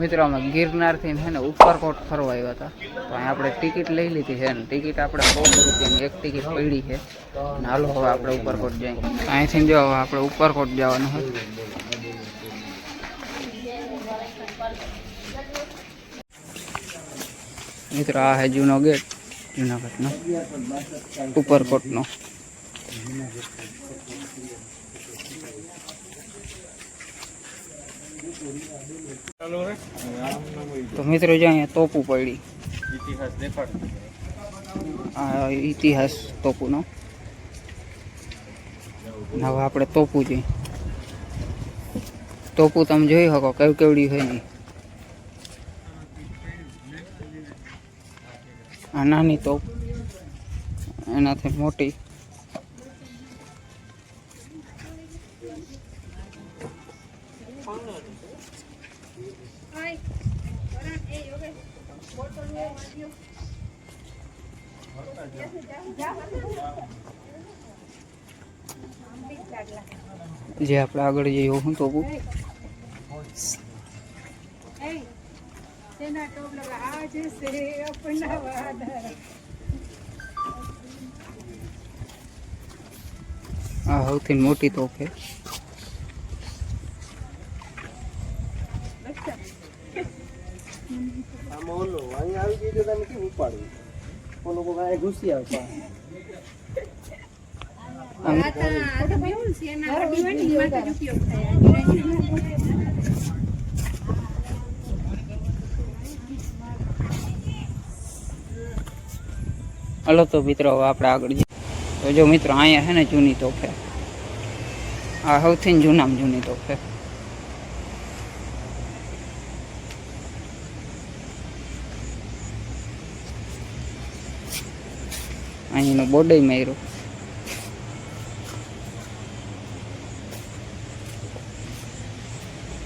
મિત્રો અમે ગિરનારથી છે ને ઉપરકોટ ફરવા આવ્યા હતા. તો અહીં આપણે ટિકિટ લઈ લીધી છે ને ટિકિટ આપણે સો રૂપિયાની એક ટિકિટ પડી છે. અને હાલો હવે આપણે ઉપરકોટ જઈએ. અહીંથી જો હવે આપણે ઉપરકોટ જવાનું હોય મિત્રો, આ છે જૂનો ગેટ. જુનાગઢનો. ઉપરકોટનો. તો મિત્રો જે અહીંયા તોપુ પડી. આ ઇતિહાસ તોપુનો. હવે આપણે તોપુ જોઈએ. તોપુ તમે જોઈ શકો કેવી કેવડી હોય નહીં આ નાની તોપ. એનાથી મોટી. જે આપણે આગળ જઈએ હું તોપુ તેના ટોપલા આજ સે અપના વાદા આ સૌથી મોટી તોપ છે. આમાં ઓલો અહીંયા આવી ગઈ તો તમે કેમ ઉપાડવું ઓલો કોઈ અહીંયા ઘૂસી આવતા આ તો બેવું છે એના દિવાળી માટે જ ઉપયોગ થાય હલો તો મિત્રો, હવે આપણે આગળ જઈએ. તો જો મિત્રો, અહીંયા છે ને જૂની તોપ છે આ સૌથી જૂનામાં જૂની તોપ અહીંનો બોર્ડે માર્યો.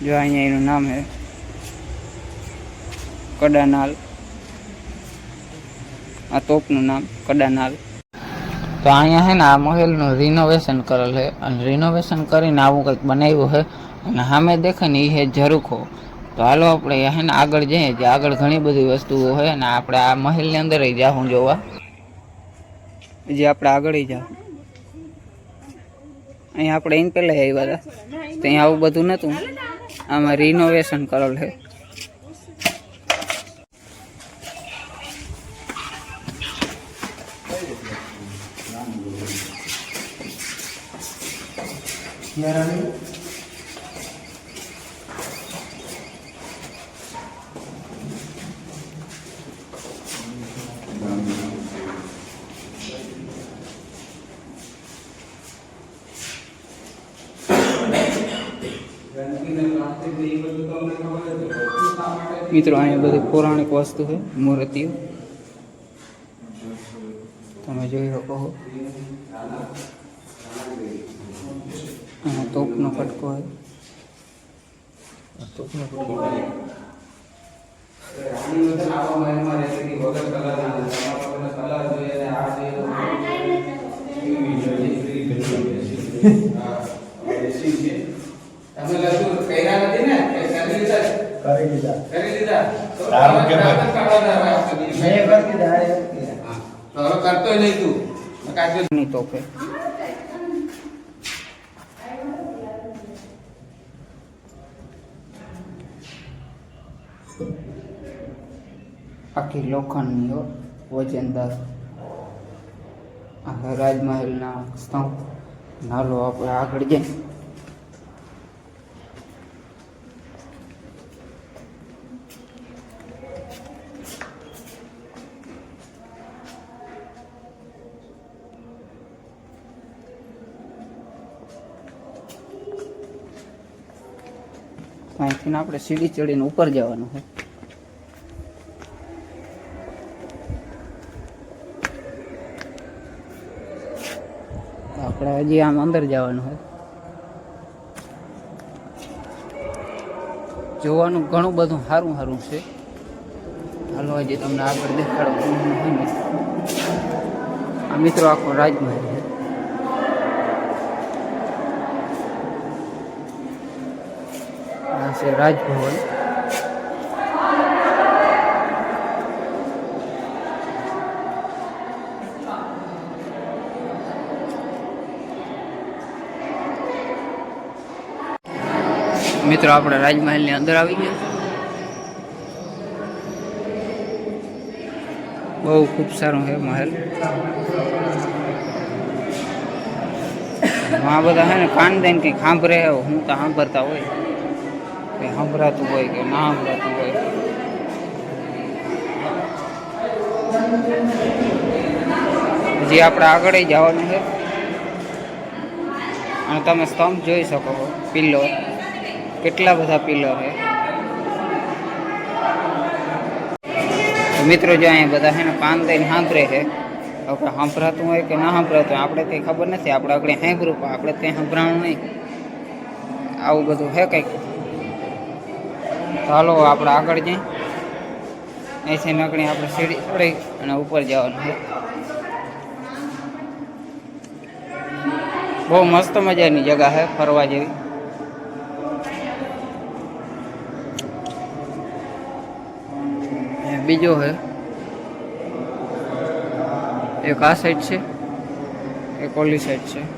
જો અહીંયા એનું નામ છે કડાનાલ. આ તોપનું નામ, કડાનાલ. તો અહીંયા છે ને આ મહેલનું રિનોવેશન કરેલ છે અને રિનોવેશન કરીને આવું કંઈક બનાવ્યું છે અને સામે દેખે ને એ છે ઝરૂખો. તો હાલો આપણે છે ને આગળ જઈએ. જે આગળ ઘણી બધી વસ્તુઓ હોય અને આપણે આ મહેલની અંદર જાઉં જોવા. જે આપણે આગળ જાવ અહીંયા આપણે એને પહેલાં આવ્યા હતા. તો અહીંયા આવું બધું નહોતું આમાં રિનોવેશન કરેલ છે. મિત્રો અહીંયા બધી પૌરાણિક વસ્તુ છે મૂર્તિઓ તમે જોઈ શકો છો અહીંયા તોપનો ફટકો હોય. તમે લખું કર્યા નથી ને કરી લીધા કરી દીધા કરી દીધા તો તારું કેમ હવે હતું? કાઢવાના હવે આપણે મેં કરી દીધા આ એક કીધા. હા. તો હવે નહીં તું. તોફે આખી લોખંડની હો વજનદાર આ રાજમહેલના સ્તંભ. નાલો આપણે આગળ જઈએ. અહીંથી આપણે સીડી ચડીને ઉપર જવાનું છે. આપણે હજી આમ અંદર જવાનું હોય જોવાનું ઘણું બધું સારું સારું છે. હાલો, હજી તમને આગળ દેખાડો આ મિત્રો આખો રાજમહેલ છે. से राजभवन। मित्रों आप राजमहल अंदर आ गए बहु खूब सारो है महल वहाँ बता है ना कान देन के खांप रहे हूँ तो हाँ भरता हुआ કંઈ સંભળાતું હોય કે ના સંભળાતું હોય. હજી આપણે આગળ જવાનું છે. અને તમે સ્તંભ જોઈ શકો પિલ્લો. કેટલા બધા પિલ્લો છે. મિત્રો જો અહીંયા બધા છે ને કાન દઈને સાંભળે છે આપણે સાંભળાતું હોય કે ના સાંભળાતું આપણે કંઈ ખબર નથી. આપણે આગળ સાંભળ્યું આપણે ત્યાં સાંભળવાનું નહીં. આવું બધું છે કંઈક હાલો, આપણે આગળ જઈ અહીંથી નકળી આપણે સીડી ચડી અને ઉપર જવાનું છે. બહુ મસ્ત મજાની જગા છે, ફરવા જેવી. બીજો છે, એક આ સાઈડ છે, એક ઓલી સાઈડ છે.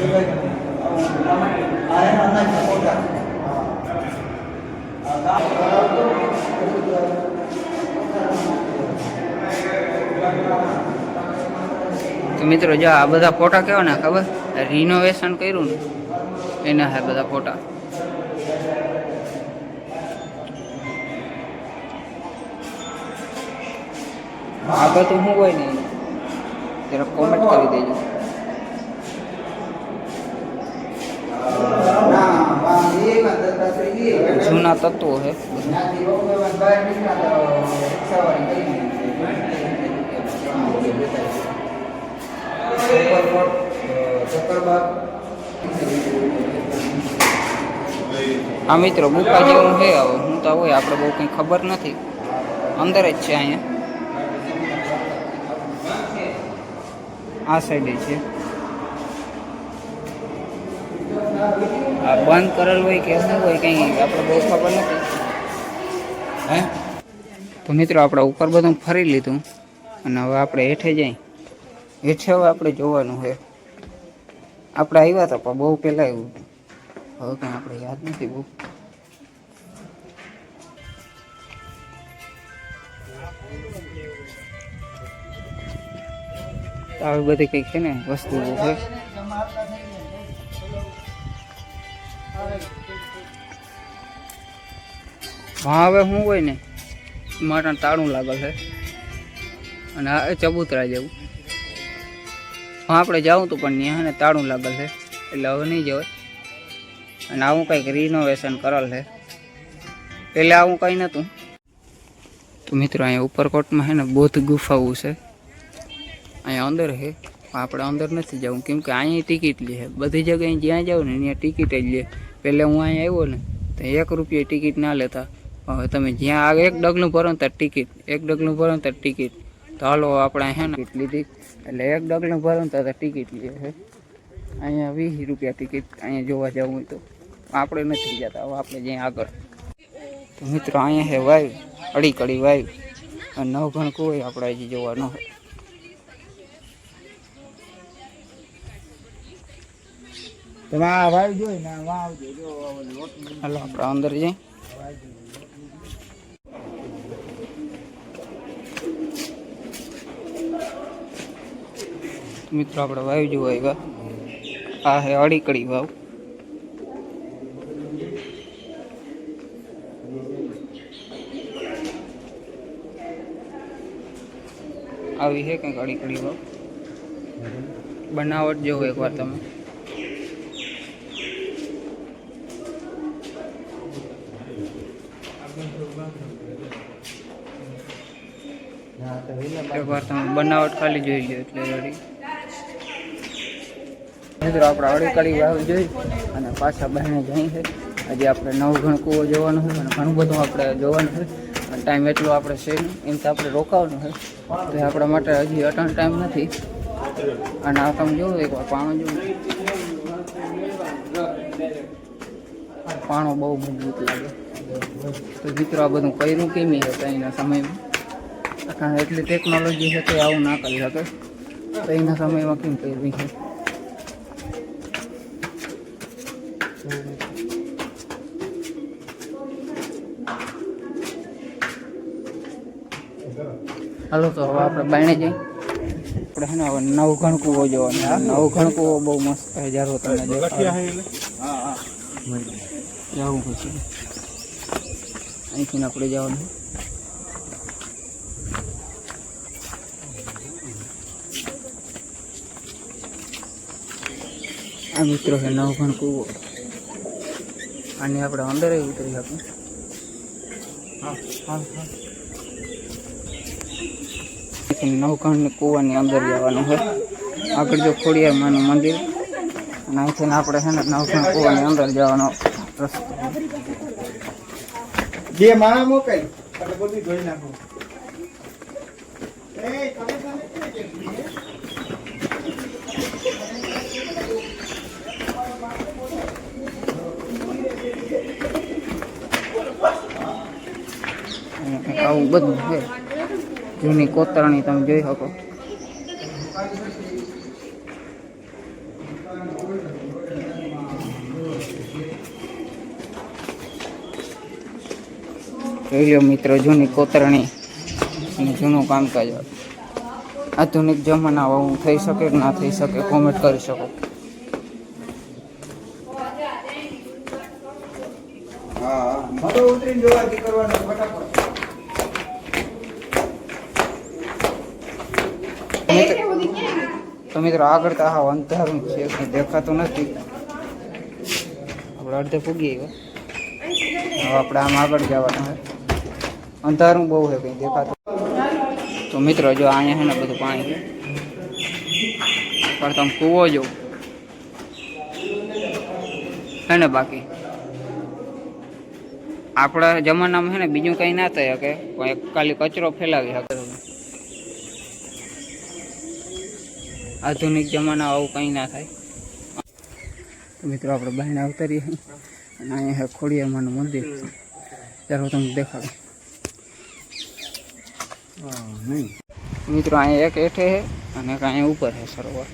ఆయన તો મિત્રો, જો આ બધા ફોટા કેવા ને, ખબર? રિનોવેશન કર્યું ને, એના હે બધા ફોટા. આગળ તો હું હોય ને, જરા કોમેન્ટ કરી દેજો. જૂના તત્વો છે આ મિત્રો ગુફા જેવું છે હવે હું તો હોય આપણે બહુ કંઈ ખબર નથી. અંદર જ છે અહીંયા. આ સાઈડે છે. આ બંધ કરેલ હોય કે શું હોય કંઈ આપણે બહુ ખબર નથી? હે? તો મિત્રો આપણે ઉપર બધું ફરી લીધું અને હવે આપણે હેઠે જઈ. હેઠે હવે આપણે જોવાનું છે. આપણે આવ્યા હતા પણ બહુ પહેલાં આવ્યું હવે કંઈ આપણે યાદ નથી બહુ. તો આવી બધી કંઈક છે ને વસ્તુઓ છે હવે શું હોય ને મારા તાળું લાગેલ છે. અને આ ચબૂતરા જેવું. હા, આપણે જાઉં તો પણ ત્યાં ને તાળું લાગેલ છે. એટલે હવે નહીં જવાય. અને આવું કંઈક રિનોવેશન કરેલ છે. પહેલાં આવું કંઈ નહોતું. તો મિત્રો, અહીંયા ઉપરકોટમાં છે ને બૌદ્ધ ગુફાઓ છે. અહીંયા અંદર છે. આપણે અંદર નથી જવું. કેમ કે અહીંયા ટિકિટ લે બધી જગ્યાએ જ્યાં જાવ ને, ત્યાં ટિકિટ જ લે. પહેલે હું અહીંયા આવ્યો ને, તો એક રૂપિયા ટિકિટ ના લેતા. હવે તમે જ્યાં આગળ એક ડગલું ભરો ને ટિકિટ એક ડગલું ભરો ને ટિકિટ તો હાલો આપણે હે ને ટિકિટ લીધી. એટલે એક ડગલું ભરો ને ત્યારે ટિકિટ લે છે અહીંયા વીસ રૂપિયા ટિકિટ અહીંયા જોવા જવું હોય તો. આપણે નથી જતા, હવે આપણે જ્યાં આગળ. મિત્રો, અહીંયા છે વાયુ અડી કડી વાયુ. અને નવ ઘણકું કોઈ આપણે હજી જોવા ન હોય. તમે આ વાવી જોઈ ને વાં આવજો. જો હાલો આપણે અંદર જઈ મિત્રો આપણે વાયુ જોવા આવ્યા. આ હે અડીકડી વાવ. આવી છે કંઈક અડીકડી વાવ. બનાવટ જોવો એકવાર તમે. બનાવટ ખાલી જોઈ ગયો એટલે વળી. મિત્રો, આપણે આવડી કાઢી વાવી જોઈ અને પાછા બહેને જઈએ છે. આજે આપણે નવ ઘણ કૂવો જોવાનું છે અને ઘણું બધું આપણે જોવાનું છે. અને ટાઈમ એટલો આપણે છે એમ તો આપણે રોકાવાનું છે. તો એ આપણા માટે હજી અટન ટાઈમ નથી. અને આ તમે જોવું એકવાર પાણું જોવું પાણો બહુ મજબૂત લાગે. તો મિત્રો આ બધું કર્યું કેમી છે એના સમયમાં? કારણ એટલી ટેકનોલોજી છે કે આવું ના કરી શકે. તો એના સમયમાં કેમ કર્યું છે? હાલો તો હવે આપણે બાયણે જઈએ. આપણે છે ને હવે નવ ઘણકુવો જોવાનો. આ નવ ઘણકુવો બહુ મસ્ત છે. જ્યારે તમે દેખાડું. આવું પછી. અહીંથી આપણે જવાનું. આ મિત્રો છે નવઘણ કૂવો અને આપણે અંદર ઉતરી શકીએ. હા કૂવાની અંદર જવાનું છે. આગળ જો ખોડિયાર માનું મંદિર. અને અહીંથી આપણે છે ને નવઘણ કૂવાની અંદર જવાનો રસ્તો. બે માણા મોકલ એટલે બધું જોઈ નાખો. આવું બધું છે. જૂની કોતરણી તમે જોઈ શકો. જોઈ લો મિત્રો, જૂની કોતરણી અને જૂનું કામકાજ. આધુનિક જમાના હું થઈ શકે કે ના થઈ શકે કોમેન્ટ કરી શકો. તો મિત્રો આગળ તો હા અંધારું છે દેખાતું નથી. આપણે અડધે પૂગી ગયા હવે આપણે આમ આગળ જવાનું. છે અંધારું બહુ છે કંઈ દેખાતું. તો મિત્રો, જો અહીંયા છે ને બધું પાણી. છે પણ તમે કૂવો જો છે ને બાકી? આપણા જમાનામાં છે ને બીજું કંઈ ના થઈ શકે. પણ એક ખાલી કચરો ફેલાવી શકે. આધુનિક જમાના આવું કંઈ ના થાય. તો મિત્રો, આપણે બહાર આવતારીએ અને અહીંયા છે ખોડિયારમાંનું મંદિર ચાલો તમને દેખાડો. હા નહીં મિત્રો અહીંયા એક હેઠે છે અને અહીંયા ઉપર છે સરોવર.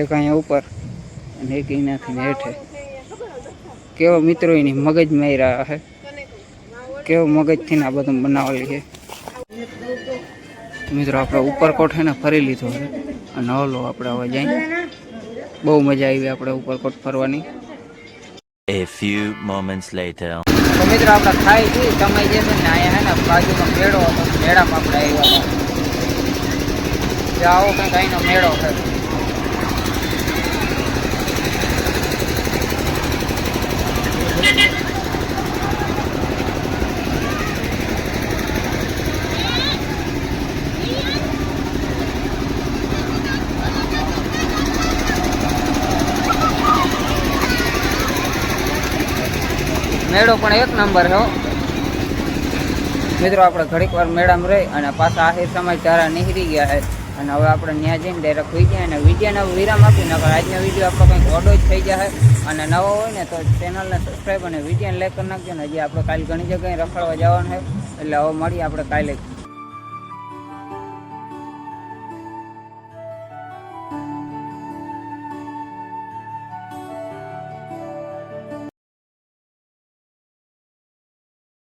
એક અહીંયા ઉપર અને એક અહીંયાથી હેઠે. કેવો મિત્રો એની મગજ માર્યા છે કેવો મગજથી આ બધું બનાવેલી છે મિત્રો, આપણે ઉપર કોઠેને ફરી લીધો છે. અને ઓલો આપણે હવે જઈએ બહુ મજા આવી આપણે ઉપરકોટ ફરવાની. A few moments later. તો મિત્રો આપણે ખાઈ છીએ સમય જે છે ને અહીંયા હે ને બાજુમાં મેળો હતો. મેળામાં આપણે આવ્યા હતા. આવો કંઈક અહીંનો મેળો છે. મેળો પણ એક નંબર હો. મિત્રો, આપણે ઘડીક વાર મેળામાં રહી અને પાછા આહિર સમય તારા નીકળી ગયા છે અને હવે આપણે ત્યાં જઈને ડાયરેક્ટ હોઈ ગયા અને વિડીયોનો વિરામ આપી નકર આજનો વીડિયો આપણો કંઈક ઓડો જ થઈ જાય અને નવો હોય ને તો ચેનલને સબસ્ક્રાઈબ અને વિડીયોને લાઈક કરી નાખજો. ને હજી આપણે કાલે ઘણી જગ્યાએ રખડવા જવાનું છે એટલે હવે મળીએ આપણે કાલે.